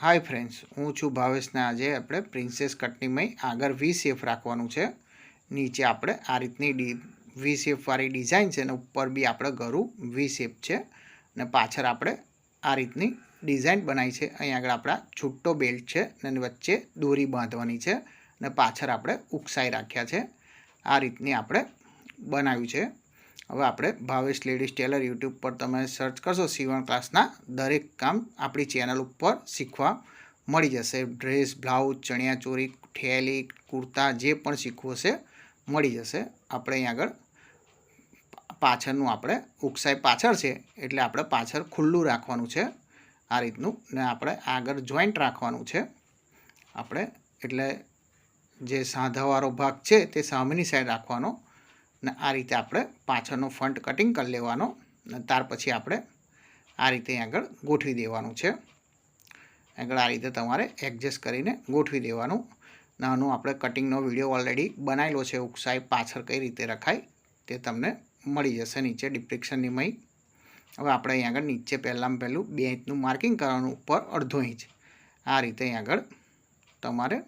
Hi friends હું છું ભાવેશના આજે આપણે પ્રિન્સેસ કટનીમાં આગળ વી શેફ રાખવાનું છે. નીચે આપણે આ રીતની ડી વી શેપવાળી ડિઝાઇન છે અને ઉપર બી આપણે ગરું વી શેપ છે. અને પાછળ આપણે આ રીતની ડિઝાઇન બનાવી છે. અહીં આગળ આપણા છૂટો બેલ્ટ છે અને વચ્ચે દોરી બાંધવાની છે. અને પાછળ આપણે ઉકસાઈ રાખ્યા છે. આ રીતની આપણે બનાવ્યું છે. હવે આપણે ભાવેશ લેડીઝ ટેલર યુટ્યુબ પર તમે સર્ચ કરશો સીવણ ક્લાસના દરેક કામ આપણી ચેનલ ઉપર શીખવા મળી જશે. ડ્રેસ બ્લાઉઝ ચણિયાચોળી ઠેલી કુર્તા જે પણ શીખવું હશે મળી જશે. આપણે અહીં આગળ પાછળનું આપણે ઉકસાઈ પાછળ છે એટલે આપણે પાછળ ખુલ્લું રાખવાનું છે આ રીતનું ને આપણે આગળ જોઈન્ટ રાખવાનું છે. આપણે એટલે જે સાંધાવાળો ભાગ છે તે સામેની સાઈડ રાખવાનો. ને આ રીતે આપણે પાછળનો ફ્રન્ટ કટિંગ કરી લેવાનો અને ત્યાર પછી આપણે આ રીતે આગળ ગોઠવી દેવાનું છે. આગળ આ રીતે તમારે એડજસ્ટ કરીને ગોઠવી દેવાનું. નાનું આપણે કટિંગનો વીડિયો ઓલરેડી બનાવેલો છે. ઉકસાઈ પાછળ કઈ રીતે રખાય તે તમને મળી જશે નીચે ડિપ્રેક્શનની મહી. હવે આપણે અહીં આગળ નીચે પહેલાં પહેલું બે ઇંચનું માર્કિંગ કરવાનું ઉપર અડધો ઇંચ. આ રીતે અહીં આગળ તમારે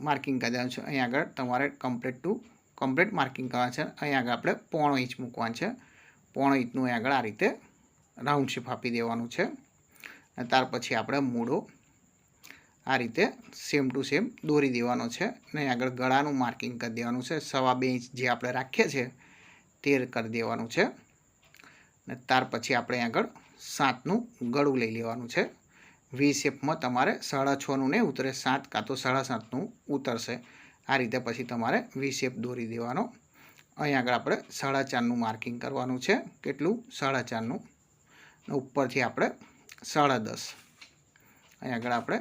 માર્કિંગ કરી દેવાનું છે. અહીં આગળ તમારે કમ્પ્લીટ ટુ કમ્પ્લીટ માર્કિંગ કરવા છે. અહીં આગળ આપણે પોણો ઇંચ મૂકવાનું છે. પોણો ઇંચનું અહીં આગળ આ રીતે રાઉન્ડ શેપ આપી દેવાનું છે. અને ત્યાર પછી આપણે મૂળો આ રીતે સેમ ટુ સેમ દોરી દેવાનો છે. અને આગળ ગળાનું માર્કિંગ કરી દેવાનું છે. સવા બે ઇંચ જે આપણે રાખીએ છીએ તે કરી દેવાનું છે. અને ત્યાર પછી આપણે આગળ સાતનું ગળું લઈ લેવાનું છે. વી શેપમાં તમારે સાડા છનું નહીં ઉતરે. સાત કાં તો સાડા સાતનું ઉતરશે. આ રીતે પછી તમારે વી શેપ દોરી દેવાનો. અહીં આગળ આપણે સાડા ચારનું માર્કિંગ કરવાનું છે. કેટલું? સાડા ચારનું. ઉપરથી આપણે સાડા દસ. અહીં આગળ આપણે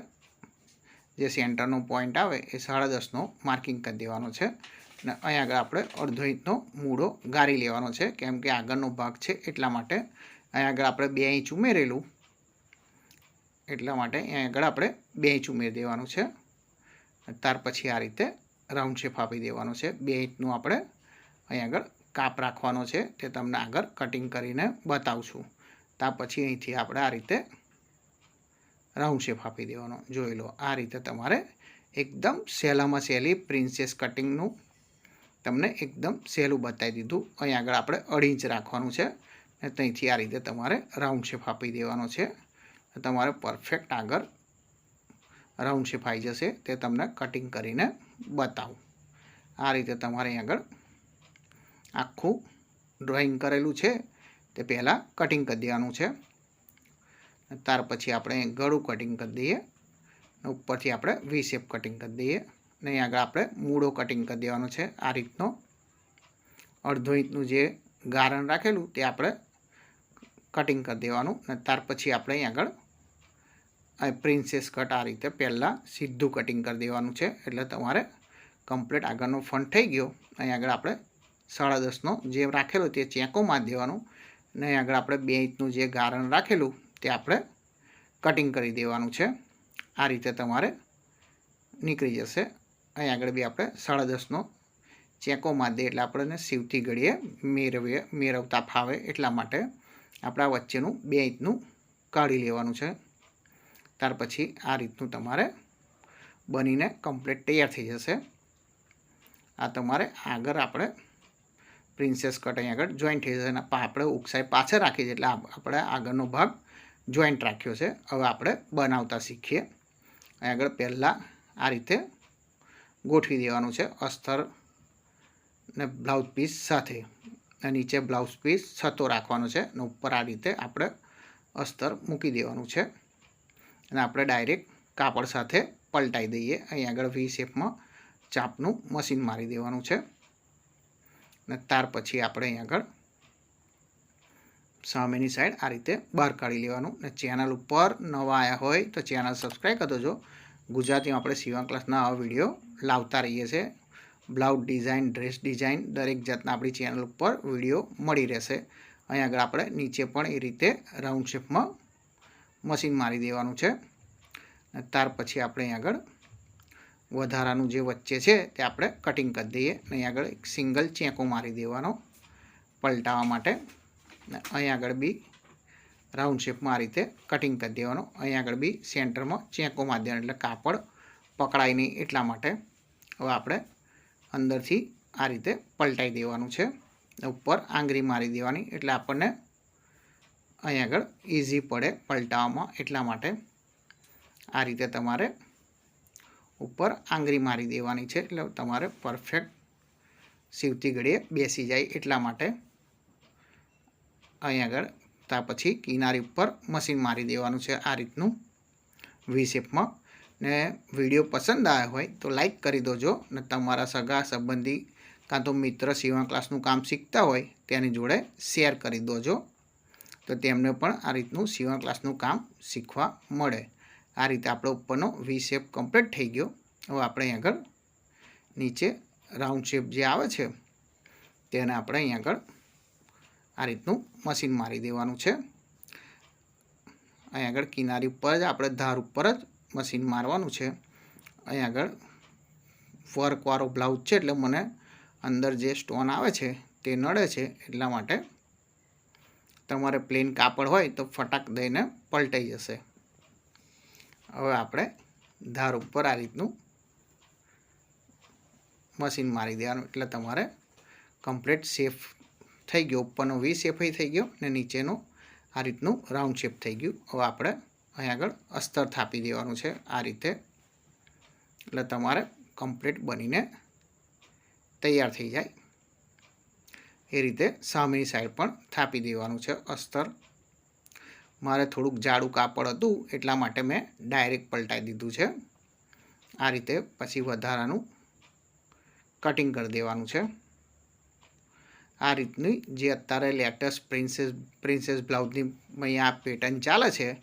જે સેન્ટરનો પોઈન્ટ આવે એ સાડા દસનો માર્કિંગ કરી દેવાનો છે. અને અહીં આગળ આપણે અડધો ઇંચનો મૂળો ગાળી લેવાનો છે. કેમ કે આગળનો ભાગ છે એટલા માટે અહીં આગળ આપણે બે ઇંચ ઉમેરેલું. એટલા માટે અહીં આગળ આપણે બે ઇંચ ઉમેરી દેવાનું છે. ત્યાર પછી આ રીતે રાઉન્ડ શેપ આપી દેવાનો છે. બે ઇંચનું આપણે અહીં આગળ કાપ રાખવાનો છે તે તમને આગળ કટિંગ કરીને બતાવશું. ત્યાર પછી અહીંથી આપણે આ રીતે રાઉન્ડ શેપ આપી દેવાનો. જોઈ લો, આ રીતે તમારે એકદમ સહેલામાં સહેલી પ્રિન્સેસ કટિંગનું તમને એકદમ સહેલું બતાવી દીધું. અહીં આગળ આપણે અઢી ઇંચ રાખવાનું છે. અને ત્યાંથી આ રીતે તમારે રાઉન્ડ શેપ આપી દેવાનો છે. તમારે પરફેક્ટ આગળ રાઉન્ડ શેપ આવી જશે તે તમને કટિંગ કરીને બતાવું. આ રીતે તમારે આગળ આખું ડ્રોઈંગ કરેલું છે તે પહેલાં કટિંગ કરી દેવાનું છે. ત્યાર પછી આપણે ગળું કટિંગ કરી દઈએ ઉપરથી આપણે વી શેપ કટિંગ કરી દઈએ ને આગળ આપણે મૂળો કટિંગ કરી દેવાનો છે. આ રીતનો અડધો ઇંચનું જે ગારણ રાખેલું તે આપણે કટિંગ કરી દેવાનું ને ત્યાર પછી આપણે આગળ પ્રિન્સેસ કટ આ રીતે પહેલાં સીધું કટિંગ કરી દેવાનું છે. એટલે તમારે કમ્પ્લીટ આગળનો ફંડ થઈ ગયો. અહીં આગળ આપણે સાડા દસનો જે રાખેલો તે ચેકો મારી દેવાનું. અને અહીં આગળ આપણે બે ઇંચનું જે ગારણ રાખેલું તે આપણે કટિંગ કરી દેવાનું છે. આ રીતે તમારે નીકળી જશે. અહીં આગળ બી આપણે સાડા દસનો ચેકો મારી દે એટલે આપણને સીવતી ઘડીએ મેળવીએ મેળવતા ફાવે એટલા માટે આપણા વચ્ચેનું બે ઇંચનું કાઢી લેવાનું છે. ત્યાર પછી આ રીતનું તમારે બનીને કમ્પ્લીટ તૈયાર થઈ જશે. આ તમારે આગળ આપણે પ્રિન્સેસ કટ અહીં આગળ જોઈન્ટ થઈ જશે અને આપણે ઉકસાઈ પાછળ રાખી છે, એટલે આપણે આગળનો ભાગ જોઈન્ટ રાખ્યો છે. હવે આપણે બનાવતા શીખીએ. અહીં આગળ પહેલાં આ રીતે ગોઠવી દેવાનું છે અસ્તર ને બ્લાઉઝ પીસ સાથે. અને નીચે બ્લાઉઝ પીસ છતો રાખવાનો છે અને ઉપર આ રીતે આપણે અસ્તર મૂકી દેવાનું છે. અને આપણે ડાયરેક્ટ કાપડ સાથે પલટાઈ દઈએ. અહીં આગળ વી શેપમાં ચાપનું મશીન મારી દેવાનું છે. અને ત્યાર પછી આપણે અહીં આગળ સામેની સાઈડ આ રીતે બહાર કાઢી લેવાનું. અને ચેનલ ઉપર નવા આવ્યા હોય તો ચેનલ સબસ્ક્રાઈબ કરી દેજો. ગુજરાતીમાં આપણે સીવણ ક્લાસના આવા વીડિયો લાવતા રહીએ છીએ. બ્લાઉઝ ડિઝાઇન ડ્રેસ ડિઝાઇન દરેક જાતના આપણી ચેનલ ઉપર વીડિયો મળી રહેશે. અહીં આગળ આપણે નીચે પણ એ રીતે રાઉન્ડ શેપમાં મશીન મારી દેવાનું છે. ત્યાર પછી આપણે અહીં આગળ વધારાનું જે વચ્ચે છે તે આપણે કટિંગ કરી દઈએ. અને અહીં આગળ એક સિંગલ ચેકો મારી દેવાનો પલટાવવા માટે. અહીં આગળ બી રાઉન્ડ શેપમાં આ રીતે કટિંગ કરી દેવાનો. અહીં આગળ બી સેન્ટરમાં ચેકો મારી દેવાનો. એટલે કાપડ પકડાય નહીં એટલા માટે હવે આપણે અંદરથી આ રીતે પલટાઈ દેવાનું છે. ઉપર આંગળી મારી દેવાની. એટલે આપણને અહીં આગળ ઇઝી પડે પલટાવવામાં. એટલા માટે આ રીતે તમારે ઉપર આંગળી મારી દેવાની છે. એટલે તમારે પરફેક્ટ સીવતી ઘડીએ બેસી જાય. એટલા માટે અહીં આગળ ત્યાં પછી કિનારી ઉપર મશીન મારી દેવાનું છે આ રીતનું વી શેપમાં ને વીડિયો પસંદ આવ્યો હોય તો લાઈક કરી દોજો. ને તમારા સગા, સંબંધી કાં તો મિત્ર સીવણ ક્લાસનું કામ શીખતા હોય તેની જોડે શેર કરી દોજો. તો તેમને પણ આ રીતનું સીવણ ક્લાસનું કામ શીખવા મળે. આ રીતે આપણો ઉપરનો વી શેપ કમ્પ્લીટ થઈ ગયો. હવે આપણે અહીં આગળ નીચે રાઉન્ડ શેપ જે આવે છે, તેને આપણે અહીં આગળ આ રીતનું મશીન મારી દેવાનું છે. અહીં આગળ કિનારી ઉપર જ આપણે ધાર ઉપર જ મશીન મારવાનું છે. અહીં આગળ વર્કવાળો બ્લાઉઝ છે એટલે મને અંદર જે સ્ટોન આવે છે તે નડે છે એટલા માટે તમારે પ્લેન કાપડ હોય તો ફટાક દઈને પલટાઈ જશે. હવે આપણે ધાર ઉપર આ રીતનું મશીન મારી દેવાનું. એટલે તમારે કમ્પ્લીટ સેફ થઈ ગયો. ઉપરનો વી શેફય થઈ ગયો ને નીચેનો આ રીતનું રાઉન્ડ શેપ થઈ ગયું. હવે આપણે અહીં આગળ અસ્તર થાપી દેવાનું છે આ રીતે. એટલે તમારે કમ્પ્લીટ બનીને તૈયાર થઈ જાય. એ રીતે સામેની સાઈડ પણ થાપી દેવાનું છે અસ્તર. મારે થોડુંક જાડું કાપડ હતું, એટલા માટે મેં ડાયરેક્ટ પલટાઈ દીધું છે. આ રીતે પછી વધારાનું કટિંગ કરી દેવાનું છે. આ રીતની જે અત્યારે લેટેસ્ટ પ્રિન્સેસ પ્રિન્સેસ બ્લાઉઝની અહીંયા પેટર્ન ચાલે છે,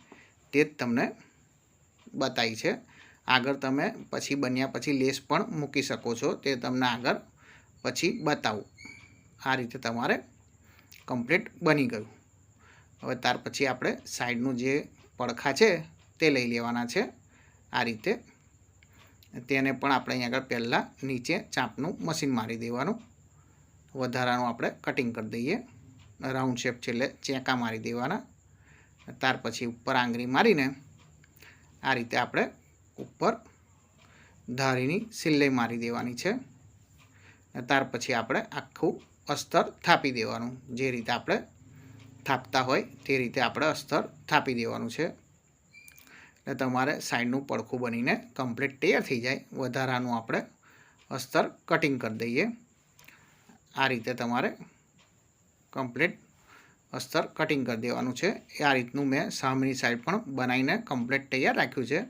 તે જ તમને બતાવી છે. આગળ તમે પછી બન્યા પછી લેસ પણ મૂકી શકો છો, તે તમને આગળ પછી બતાવું. આ રીતે તમારે કમ્પ્લીટ બની ગયું. હવે ત્યાર પછી આપણે સાઈડનું જે પડખા છે તે લઈ લેવાના છે. આ રીતે. તેને પણ આપણે અહીં આગળ પહેલાં નીચે ચાંપનું મશીન મારી દેવાનું. વધારાનું આપણે કટિંગ કરી દઈએ. રાઉન્ડ શેપ છે એટલે ચેકા મારી દેવાના. ત્યાર પછી ઉપર આંગળી મારીને આ રીતે આપણે ઉપર ધારીની સિલાઈ મારી દેવાની છે. ત્યાર પછી આપણે આખું અસ્તર થાપી દેવાનું. જે રીતે આપણે થાપતા હોય તે રીતે આપણે અસ્તર થાપી દેવાનું છે. એટલે તમારે સાઈડનું પડખું બનીને કમ્પ્લીટ તૈયાર થઈ જાય. વધારાનું આપણે અસ્તર કટિંગ કરી દઈએ. આ રીતે તમારે કમ્પ્લીટ અસ્તર કટિંગ કરી દેવાનું છે. આ રીતનું મેં સામેની સાઈડ પણ બનાવીને કમ્પ્લીટ તૈયાર રાખ્યું છે.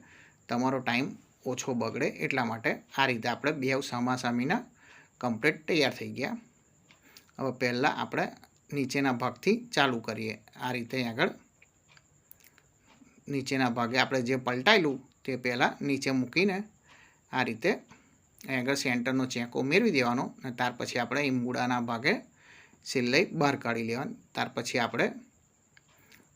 તમારો ટાઈમ ઓછો બગડે એટલા માટે આ રીતે આપણે બે સામા સામીના કમ્પ્લીટ તૈયાર થઈ ગયા. હવે પહેલાં આપણે નીચેના ભાગથી ચાલુ કરીએ. આ રીતે આગળ નીચેના ભાગે આપણે જે પલટાયેલું તે પહેલાં નીચે મૂકીને આ રીતે આગળ સેન્ટરનો ચેકો મેળવી દેવાનો અને ત્યાર પછી આપણે એ મૂળાના ભાગે સિલાઈ બહાર કાઢી લેવાની. ત્યાર પછી આપણે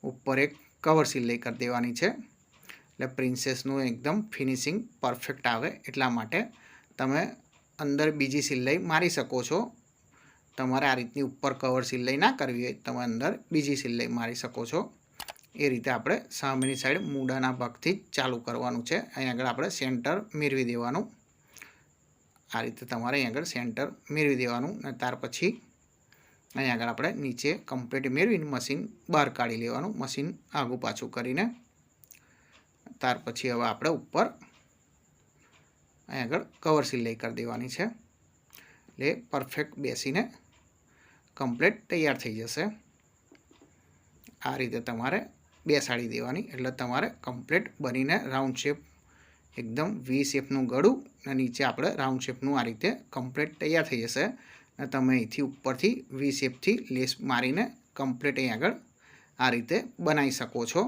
ઉપર એક કવર સિલાઈ કરી દેવાની છે. એટલે પ્રિન્સેસનું એકદમ ફિનિશિંગ પરફેક્ટ આવે એટલા માટે તમે અંદર બીજી સિલાઈ મારી શકો છો. તમારે આ રીતની ઉપર કવર સિલાઈ ના કરવી હોય, તમે અંદર બીજી સિલાઈ મારી શકો છો. એ રીતે આપણે સામેની સાઈડ મૂડાના ભાગથી ચાલુ કરવાનું છે. અહીં આગળ આપણે સેન્ટર મેળવી દેવાનું. આ રીતે તમારે અહીં આગળ સેન્ટર મેળવી દેવાનું અને ત્યાર પછી અહીં આગળ આપણે નીચે કમ્પ્લીટ મેળવીને મશીન બહાર કાઢી લેવાનું મશીન આગું પાછું કરીને. ત્યાર પછી હવે આપણે ઉપર અહીં આગળ કવર સિલાઈ કરી દેવાની છે. એટલે પરફેક્ટ બેસીને કમ્પ્લેટ તૈયાર થઈ જશે. આ રીતે તમારે બેસાડી દેવાની. એટલે તમારે કમ્પ્લેટ બનીને રાઉન્ડ શેપ એકદમ વી શેપનું ગળું અને નીચે આપણે રાઉન્ડ શેપનું આ રીતે કમ્પ્લેટ તૈયાર થઈ જશે. અને તમે અહીંથી ઉપરથી વી શેપથી લેસ મારીને કમ્પ્લેટ અહીં આગળ આ રીતે બનાવી શકો છો.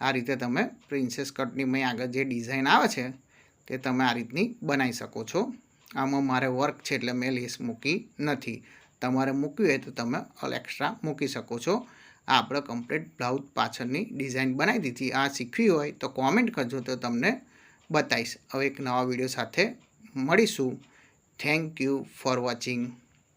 આ રીતે તમે પ્રિન્સેસ કટની મેં આગળ જે ડિઝાઇન આવે છે, તે તમે આ રીતની બનાવી શકો છો. આમાં મારે વર્ક છે એટલે મેં લિસ્ટ મૂકી નથી. તમારે મૂકવી હોય તો તમે ઓલ એક્સ્ટ્રા મૂકી શકો છો. આ આપણે કમ્પ્લીટ બ્લાઉઝ પાછળની ડિઝાઇન બનાવી દીધી. આ શીખવી હોય તો કોમેન્ટ કરજો તો તમને બતાવીશ. હવે એક નવા વીડિયો સાથે મળીશું. Thank you for watching